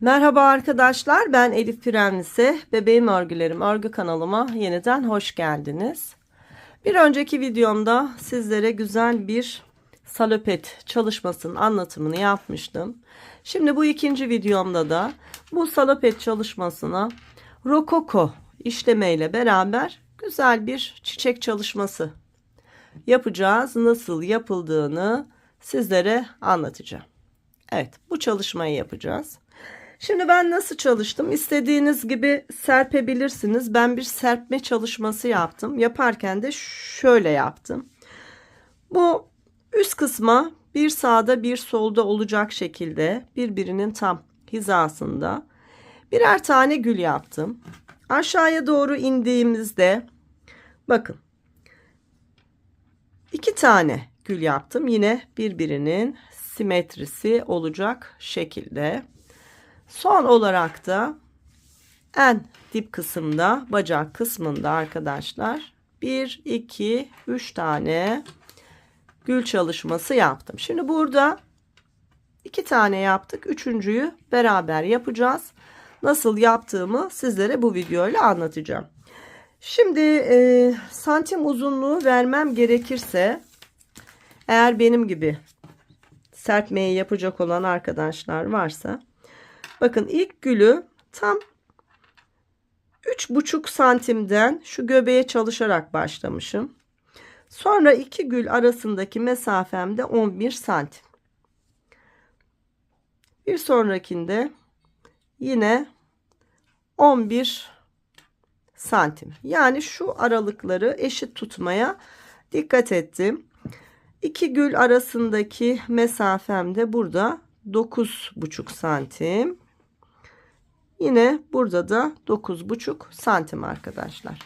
Merhaba arkadaşlar ben Elif Prenlisi Bebeğim Örgülerim örgü kanalıma yeniden hoş geldiniz. Bir önceki videomda sizlere güzel bir salopet çalışmasının anlatımını yapmıştım. Şimdi bu ikinci videomda da bu salopet çalışmasına rokoko işlemeyle beraber güzel bir çiçek çalışması yapacağız. Nasıl yapıldığını sizlere anlatacağım. Evet bu çalışmayı yapacağız. Şimdi ben nasıl çalıştım? İstediğiniz gibi serpebilirsiniz. Ben bir serpme çalışması yaptım. Yaparken de şöyle yaptım. Bu üst kısma bir sağda bir solda olacak şekilde birbirinin tam hizasında birer tane gül yaptım. Aşağıya doğru indiğimizde bakın iki tane gül yaptım. Yine birbirinin simetrisi olacak şekilde. Son olarak da en dip kısımda bacak kısmında arkadaşlar 1 2 3 tane gül çalışması yaptım. Şimdi burada iki tane yaptık. Üçüncüyü beraber yapacağız. Nasıl yaptığımı sizlere bu videoyla anlatacağım. Şimdi e, santim uzunluğu vermem gerekirse eğer benim gibi serpmeyi yapacak olan arkadaşlar varsa Bakın ilk gülü tam 3,5 santimden şu göbeğe çalışarak başlamışım. Sonra iki gül arasındaki mesafemde 11 santim. Bir sonrakinde yine 11 santim. Yani şu aralıkları eşit tutmaya dikkat ettim. İki gül arasındaki mesafem de burada 9,5 santim. Yine burada da 9,5 santim arkadaşlar.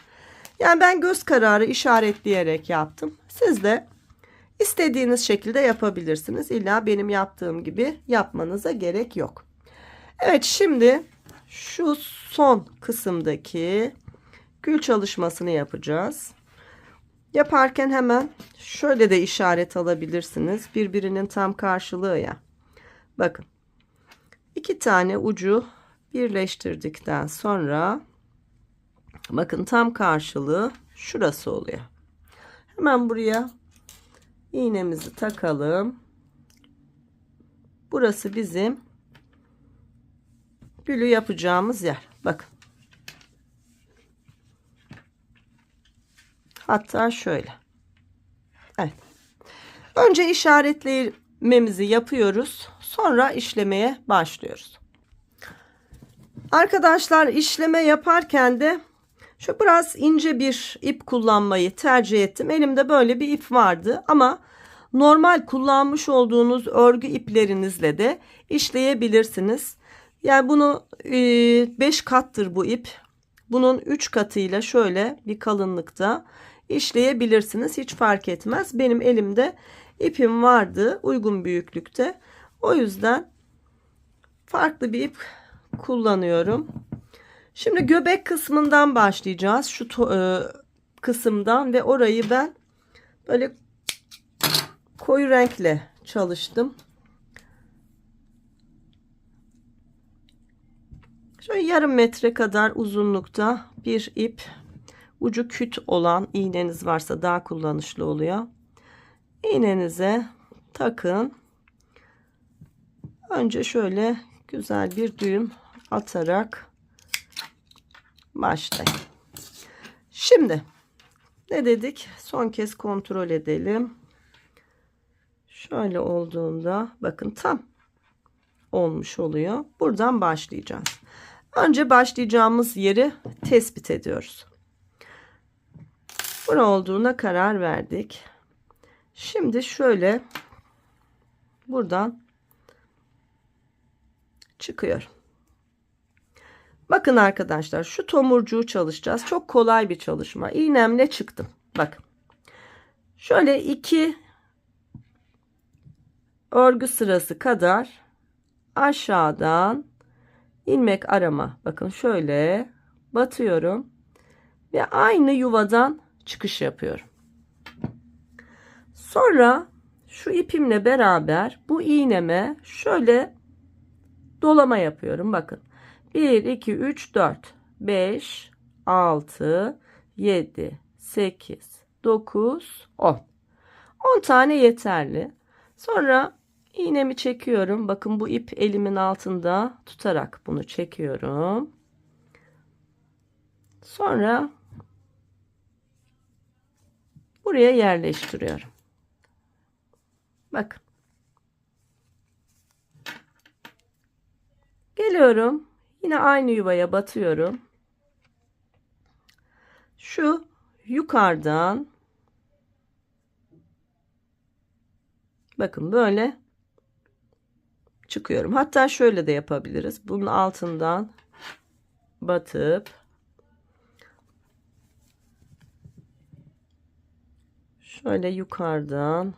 Yani ben göz kararı işaretleyerek yaptım. Siz de istediğiniz şekilde yapabilirsiniz. İlla benim yaptığım gibi yapmanıza gerek yok. Evet şimdi şu son kısımdaki gül çalışmasını yapacağız. Yaparken hemen şöyle de işaret alabilirsiniz. Birbirinin tam karşılığı ya. Bakın. iki tane ucu birleştirdikten sonra bakın tam karşılığı şurası oluyor. Hemen buraya iğnemizi takalım. Burası bizim gülü yapacağımız yer. Bakın. Hatta şöyle. Evet. Önce işaretlememizi yapıyoruz. Sonra işlemeye başlıyoruz. Arkadaşlar işleme yaparken de şu biraz ince bir ip kullanmayı tercih ettim. Elimde böyle bir ip vardı ama normal kullanmış olduğunuz örgü iplerinizle de işleyebilirsiniz. Yani bunu 5 kattır bu ip. Bunun 3 katıyla şöyle bir kalınlıkta işleyebilirsiniz. Hiç fark etmez. Benim elimde ipim vardı uygun büyüklükte. O yüzden farklı bir ip kullanıyorum. Şimdi göbek kısmından başlayacağız. Şu e, kısımdan ve orayı ben böyle koyu renkle çalıştım. Şöyle yarım metre kadar uzunlukta bir ip ucu küt olan iğneniz varsa daha kullanışlı oluyor. İğnenize takın. Önce şöyle güzel bir düğüm atarak başlayın. Şimdi ne dedik? Son kez kontrol edelim. Şöyle olduğunda bakın tam olmuş oluyor. Buradan başlayacağız. Önce başlayacağımız yeri tespit ediyoruz. Bura olduğuna karar verdik. Şimdi şöyle buradan çıkıyor. Bakın arkadaşlar şu tomurcuğu çalışacağız. Çok kolay bir çalışma. İğnemle çıktım. Bakın. Şöyle iki örgü sırası kadar aşağıdan ilmek arama. Bakın şöyle batıyorum ve aynı yuvadan çıkış yapıyorum. Sonra şu ipimle beraber bu iğneme şöyle dolama yapıyorum. Bakın 1, 2, 3, 4, 5, 6, 7, 8, 9, 10. 10 tane yeterli. Sonra iğnemi çekiyorum. Bakın bu ip elimin altında tutarak bunu çekiyorum. Sonra buraya yerleştiriyorum. Bakın. Geliyorum. Yine aynı yuvaya batıyorum. Şu yukarıdan bakın böyle çıkıyorum. Hatta şöyle de yapabiliriz. Bunun altından batıp şöyle yukarıdan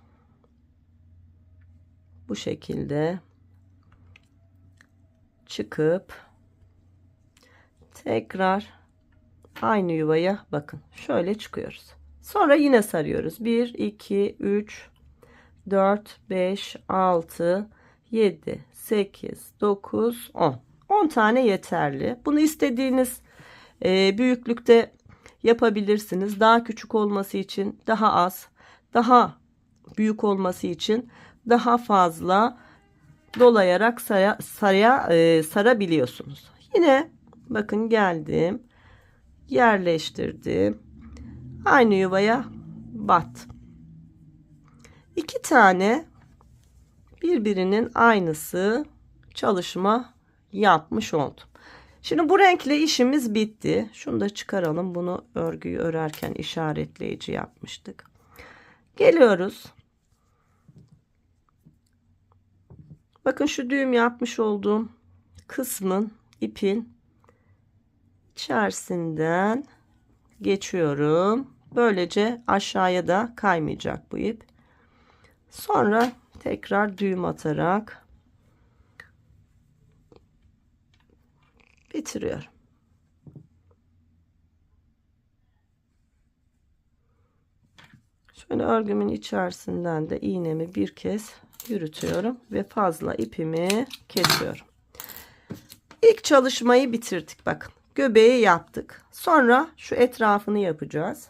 bu şekilde çıkıp tekrar aynı yuvaya bakın şöyle çıkıyoruz. Sonra yine sarıyoruz. 1 2 3 4 5 6 7 8 9 10 10 tane yeterli. Bunu istediğiniz e, büyüklükte yapabilirsiniz. Daha küçük olması için daha az, daha büyük olması için daha fazla dolayarak saya, saya e, sarabiliyorsunuz. Yine bakın geldim. Yerleştirdim. Aynı yuvaya bat. İki tane birbirinin aynısı çalışma yapmış oldum. Şimdi bu renkle işimiz bitti. Şunu da çıkaralım. Bunu örgüyü örerken işaretleyici yapmıştık. Geliyoruz. Bakın şu düğüm yapmış olduğum kısmın ipin içerisinden geçiyorum. Böylece aşağıya da kaymayacak bu ip. Sonra tekrar düğüm atarak bitiriyorum. Şöyle örgümün içerisinden de iğnemi bir kez yürütüyorum ve fazla ipimi kesiyorum. İlk çalışmayı bitirdik bakın. Göbeği yaptık. Sonra şu etrafını yapacağız.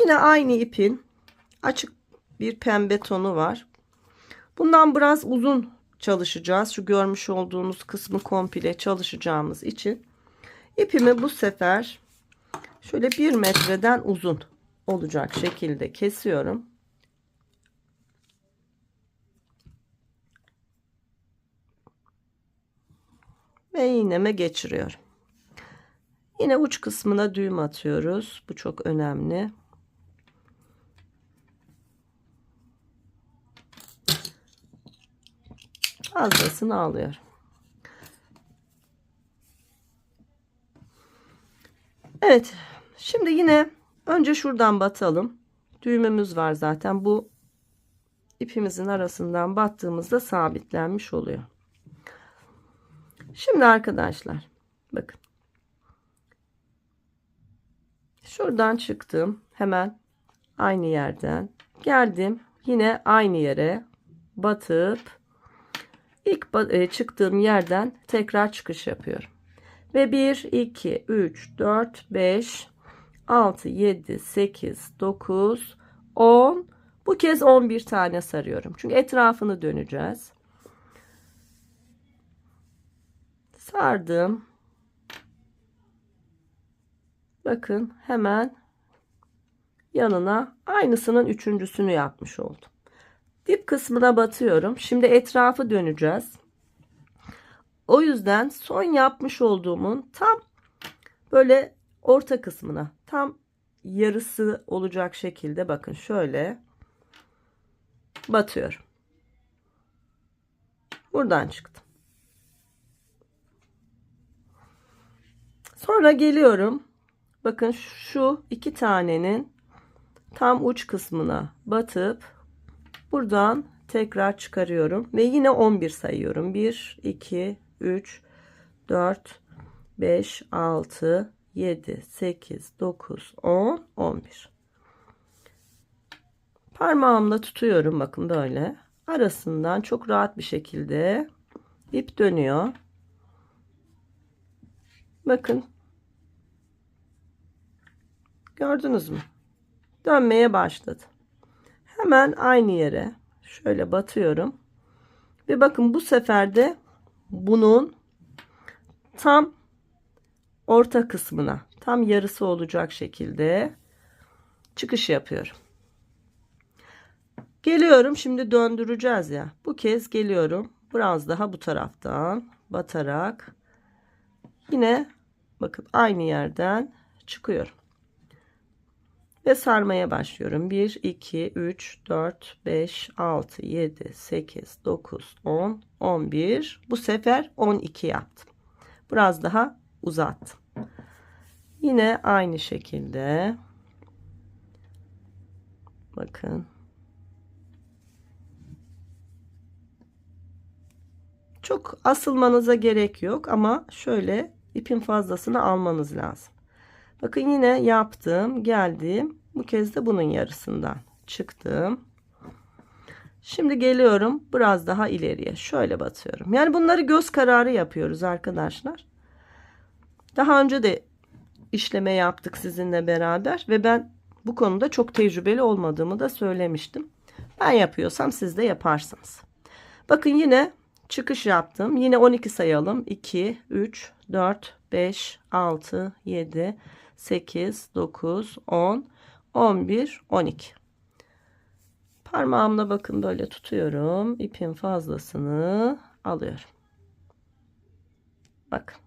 Yine aynı ipin açık bir pembe tonu var. Bundan biraz uzun çalışacağız. Şu görmüş olduğunuz kısmı komple çalışacağımız için ipimi bu sefer şöyle bir metreden uzun olacak şekilde kesiyorum. Ve iğneme geçiriyorum. Yine uç kısmına düğüm atıyoruz. Bu çok önemli. Fazlasını alıyorum. Evet. Şimdi yine önce şuradan batalım. Düğümümüz var zaten. Bu ipimizin arasından battığımızda sabitlenmiş oluyor. Şimdi arkadaşlar bakın. Şuradan çıktım. Hemen aynı yerden geldim. Yine aynı yere batıp ilk e, çıktığım yerden tekrar çıkış yapıyorum. Ve 1, 2, 3, 4, 5, 6, 7, 8, 9, 10. Bu kez 11 tane sarıyorum. Çünkü etrafını döneceğiz. Sardım. Bakın hemen yanına aynısının üçüncüsünü yapmış oldum. Dip kısmına batıyorum. Şimdi etrafı döneceğiz. O yüzden son yapmış olduğumun tam böyle orta kısmına tam yarısı olacak şekilde bakın şöyle batıyorum. Buradan çıktım. Sonra geliyorum. Bakın şu iki tanenin tam uç kısmına batıp Buradan tekrar çıkarıyorum ve yine 11 sayıyorum. 1, 2, 3, 4, 5, 6, 7, 8, 9, 10, 11. Parmağımla tutuyorum bakın böyle. Arasından çok rahat bir şekilde ip dönüyor. Bakın. Gördünüz mü? Dönmeye başladı. Hemen aynı yere şöyle batıyorum. Ve bakın bu sefer de bunun tam orta kısmına tam yarısı olacak şekilde çıkış yapıyorum. Geliyorum şimdi döndüreceğiz ya. Bu kez geliyorum. Biraz daha bu taraftan batarak yine bakın aynı yerden çıkıyorum. Ve sarmaya başlıyorum. 1, 2, 3, 4, 5, 6, 7, 8, 9, 10, 11. Bu sefer 12 yaptım. Biraz daha uzattım. Yine aynı şekilde. Bakın. Çok asılmanıza gerek yok ama şöyle ipin fazlasını almanız lazım. Bakın yine yaptım, geldim. Bu kez de bunun yarısından çıktım. Şimdi geliyorum biraz daha ileriye. Şöyle batıyorum. Yani bunları göz kararı yapıyoruz arkadaşlar. Daha önce de işleme yaptık sizinle beraber ve ben bu konuda çok tecrübeli olmadığımı da söylemiştim. Ben yapıyorsam siz de yaparsınız. Bakın yine çıkış yaptım. Yine 12 sayalım. 2, 3, 4, 5, 6, 7, 8, 9, 10, 11, 12. Parmağımla bakın böyle tutuyorum. İpin fazlasını alıyorum. Bakın.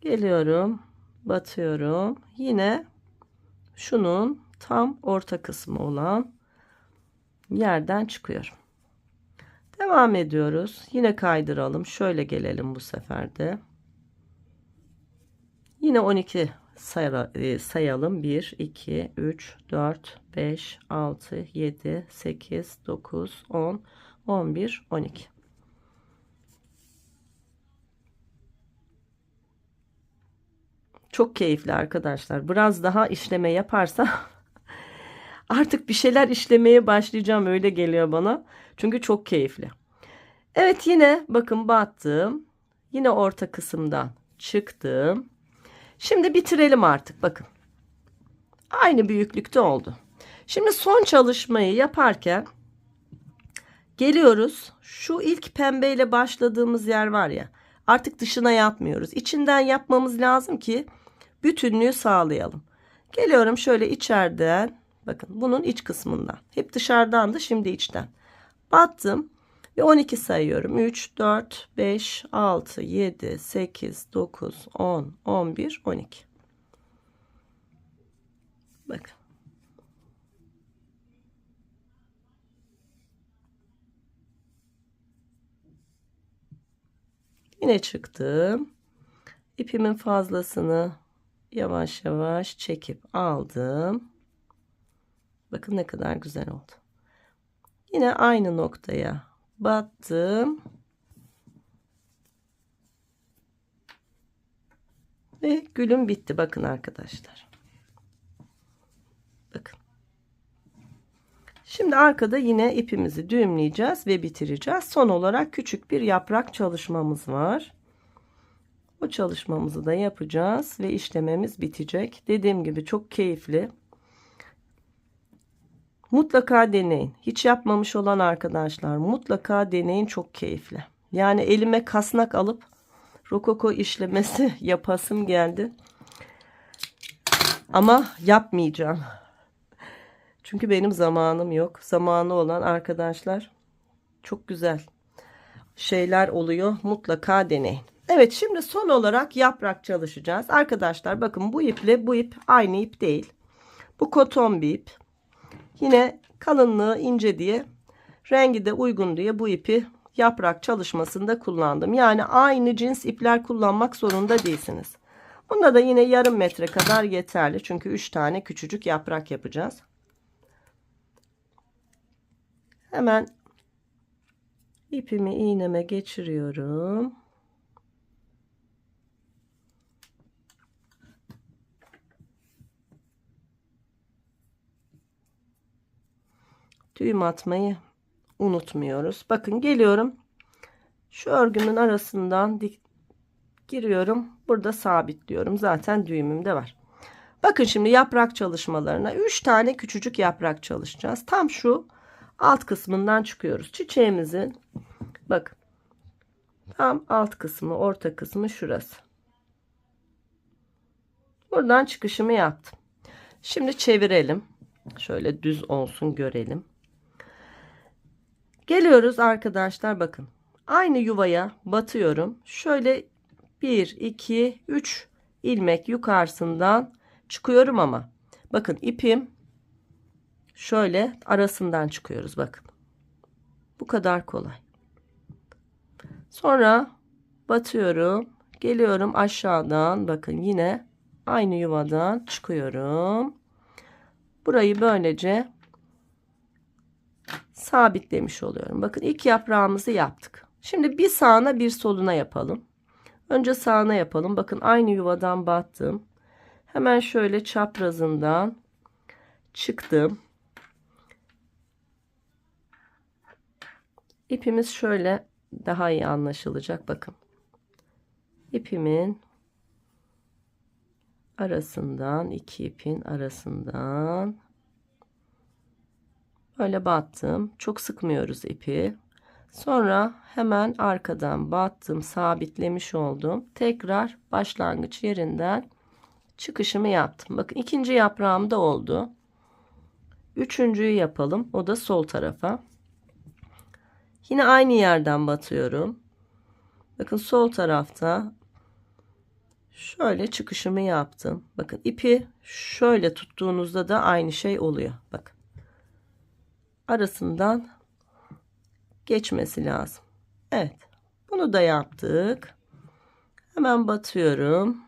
Geliyorum. Batıyorum. Yine şunun tam orta kısmı olan yerden çıkıyorum. Devam ediyoruz. Yine kaydıralım. Şöyle gelelim bu sefer de. Yine 12 e, sayalım. 1, 2, 3, 4, 5, 6, 7, 8, 9, 10, 11, 12. Çok keyifli arkadaşlar. Biraz daha işleme yaparsa artık bir şeyler işlemeye başlayacağım öyle geliyor bana. Çünkü çok keyifli. Evet yine bakın battım. Yine orta kısımdan çıktım. Şimdi bitirelim artık bakın. Aynı büyüklükte oldu. Şimdi son çalışmayı yaparken geliyoruz. Şu ilk pembeyle başladığımız yer var ya. Artık dışına yapmıyoruz. İçinden yapmamız lazım ki bütünlüğü sağlayalım. Geliyorum şöyle içeriden. Bakın bunun iç kısmından. Hep dışarıdan da şimdi içten. Battım. Ve 12 sayıyorum. 3, 4, 5, 6, 7, 8, 9, 10, 11, 12. Bakın. Yine çıktım. İpimin fazlasını yavaş yavaş çekip aldım. Bakın ne kadar güzel oldu. Yine aynı noktaya battım. Ve gülüm bitti. Bakın arkadaşlar. Bakın. Şimdi arkada yine ipimizi düğümleyeceğiz ve bitireceğiz. Son olarak küçük bir yaprak çalışmamız var. O çalışmamızı da yapacağız ve işlememiz bitecek. Dediğim gibi çok keyifli. Mutlaka deneyin. Hiç yapmamış olan arkadaşlar mutlaka deneyin çok keyifli. Yani elime kasnak alıp rokoko işlemesi yapasım geldi. Ama yapmayacağım. Çünkü benim zamanım yok. Zamanı olan arkadaşlar çok güzel şeyler oluyor. Mutlaka deneyin. Evet şimdi son olarak yaprak çalışacağız. Arkadaşlar bakın bu iple bu ip aynı ip değil. Bu koton bir ip. Yine kalınlığı ince diye rengi de uygun diye bu ipi yaprak çalışmasında kullandım. Yani aynı cins ipler kullanmak zorunda değilsiniz. Bunda da yine yarım metre kadar yeterli. Çünkü 3 tane küçücük yaprak yapacağız. Hemen ipimi iğneme geçiriyorum. Düğüm atmayı unutmuyoruz. Bakın geliyorum. Şu örgümün arasından dik giriyorum. Burada sabitliyorum. Zaten düğümüm de var. Bakın şimdi yaprak çalışmalarına 3 tane küçücük yaprak çalışacağız. Tam şu alt kısmından çıkıyoruz. Çiçeğimizin bakın tam alt kısmı, orta kısmı şurası. Buradan çıkışımı yaptım. Şimdi çevirelim. Şöyle düz olsun görelim. Geliyoruz arkadaşlar bakın. Aynı yuvaya batıyorum. Şöyle 1, 2, 3 ilmek yukarısından çıkıyorum ama. Bakın ipim şöyle arasından çıkıyoruz bakın. Bu kadar kolay. Sonra batıyorum. Geliyorum aşağıdan bakın yine aynı yuvadan çıkıyorum. Burayı böylece sabitlemiş oluyorum. Bakın ilk yaprağımızı yaptık. Şimdi bir sağına bir soluna yapalım. Önce sağına yapalım. Bakın aynı yuvadan battım. Hemen şöyle çaprazından çıktım. İpimiz şöyle daha iyi anlaşılacak. Bakın. İpimin arasından iki ipin arasından böyle battım. Çok sıkmıyoruz ipi. Sonra hemen arkadan battım, sabitlemiş oldum. Tekrar başlangıç yerinden çıkışımı yaptım. Bakın ikinci yaprağım da oldu. Üçüncüyü yapalım. O da sol tarafa. Yine aynı yerden batıyorum. Bakın sol tarafta şöyle çıkışımı yaptım. Bakın ipi şöyle tuttuğunuzda da aynı şey oluyor. Bakın. Arasından geçmesi lazım. Evet. Bunu da yaptık. Hemen batıyorum.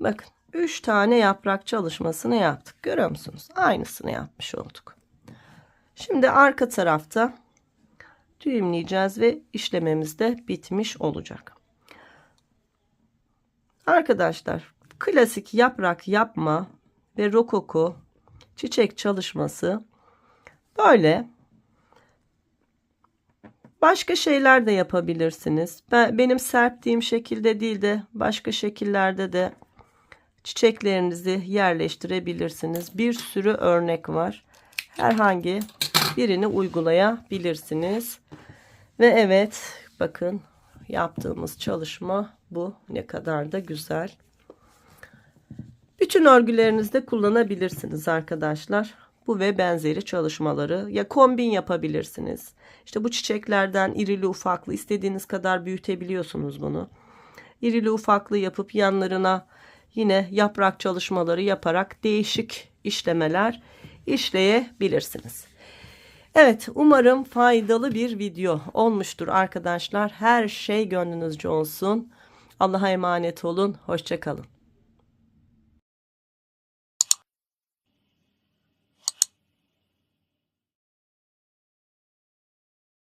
Bakın 3 tane yaprak çalışmasını yaptık. Görüyor musunuz? Aynısını yapmış olduk. Şimdi arka tarafta düğümleyeceğiz ve işlememiz de bitmiş olacak. Arkadaşlar klasik yaprak yapma ve rokoko çiçek çalışması böyle. Başka şeyler de yapabilirsiniz. Ben, benim serptiğim şekilde değil de başka şekillerde de çiçeklerinizi yerleştirebilirsiniz. Bir sürü örnek var. Herhangi birini uygulayabilirsiniz. Ve evet bakın yaptığımız çalışma bu. Ne kadar da güzel. Bütün örgülerinizde kullanabilirsiniz arkadaşlar. Bu ve benzeri çalışmaları ya kombin yapabilirsiniz. İşte bu çiçeklerden irili ufaklı istediğiniz kadar büyütebiliyorsunuz bunu. İrili ufaklı yapıp yanlarına yine yaprak çalışmaları yaparak değişik işlemeler işleyebilirsiniz. Evet umarım faydalı bir video olmuştur arkadaşlar. Her şey gönlünüzce olsun. Allah'a emanet olun. Hoşçakalın.